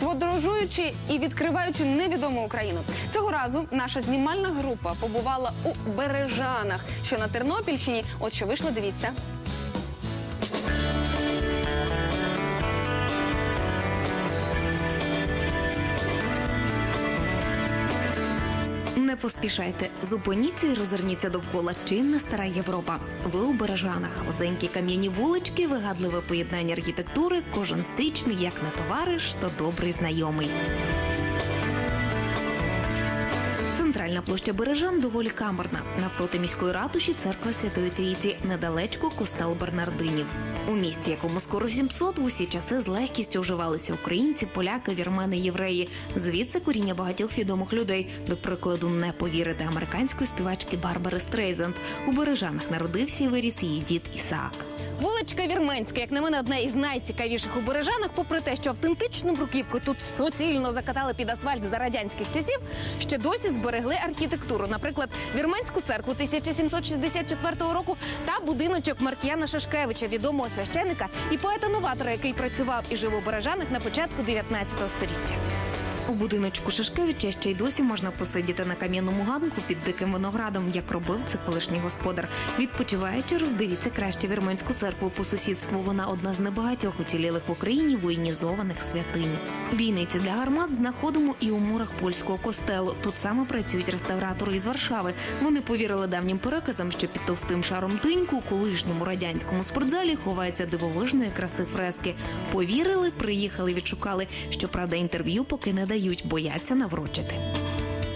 подорожуючи і відкриваючи невідому Україну. Цього разу наша знімальна група побувала у Бережанах, що на Тернопільщині. От що вийшло, дивіться. Не поспішайте, зупиніться і розверніться довкола. Чинна стара Європа. Ви у бережанах. озенькі кам'яні вулички, вигадливе поєднання архітектури, кожен стрічний, як не товариш, то добрий знайомий. Центральна площа Бережан доволі камерна. Навпроти міської ратуші церква Святої Трійці, недалечко костел Бернардинів. У місті, якому скоро 700, в усі часи з легкістю вживалися українці, поляки, вірмени, євреї. Звідси коріння багатьох відомих людей. До прикладу, не повірити американської співачки Барбари Стрейзенд. У Бережанах народився і виріс її дід Ісаак. Вуличка Вірменська, як на мене, одна із найцікавіших у Бережанах, попри те, що автентичну бруківку тут суцільно закатали під асфальт за радянських часів, ще досі зберегли архітектуру. Наприклад, Вірменську церкву 1764 року та будиночок Маркіяна Шашкевича, відомого священика і поета-новатора, який працював і жив у Бережанах на початку 19 століття. У будиночку Шашкевича ще й досі можна посидіти на кам'яному ганку під диким виноградом, як робив це колишній господар. Відпочиваючи, роздивіться краще вірменську церкву по сусідству. Вона одна з небагатьох уцілілих в Україні воєнізованих святинь. Бійниці для гармат знаходимо і у мурах польського костелу. Тут саме працюють реставратори із Варшави. Вони повірили давнім переказам, що під товстим шаром тиньку у колишньому радянському спортзалі ховаються дивовижної краси фрески. Повірили, приїхали, відшукали. Щоправда, інтерв'ю поки не дають, бояться наврочити.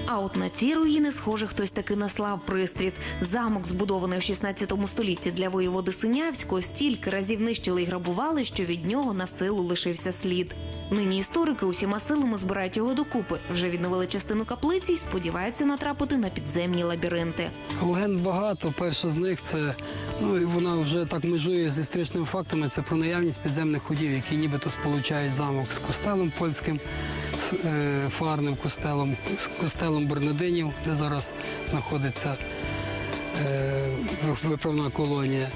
А от на ці руїни, схоже, хтось таки наслав пристріт. Замок, збудований у 16 столітті для воєводи Синявського, стільки разів нищили і грабували, що від нього на силу лишився слід. Нині історики усіма силами збирають його докупи. Вже відновили частину каплиці і сподіваються натрапити на підземні лабіринти. Легенд багато. Перша з них це ну і вона вже так межує з історичними фактами. Це про наявність підземних ходів, які нібито сполучають замок з костелом польським, фарним костелом, костелом Бернадинів, де зараз знаходиться е, виправна колонія.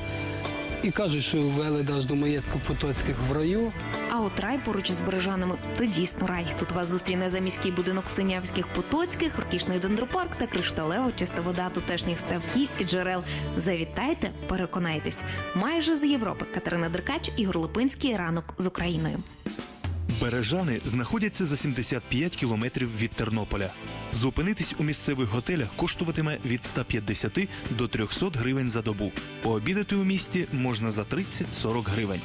І кажуть, що ввели аж до маєтку Потоцьких в раю. А от рай поруч із бережанами то дійсно рай. Тут вас зустріне заміський будинок синявських потоцьких, розкішний дендропарк та кришталево чиста вода тутешніх ставків і джерел. Завітайте, переконайтесь. Майже з Європи Катерина Деркач, Ігор Липинський. Ранок з Україною. Бережани знаходяться за 75 кілометрів від Тернополя. Зупинитись у місцевих готелях коштуватиме від 150 до 300 гривень за добу. Пообідати у місті можна за 30-40 гривень.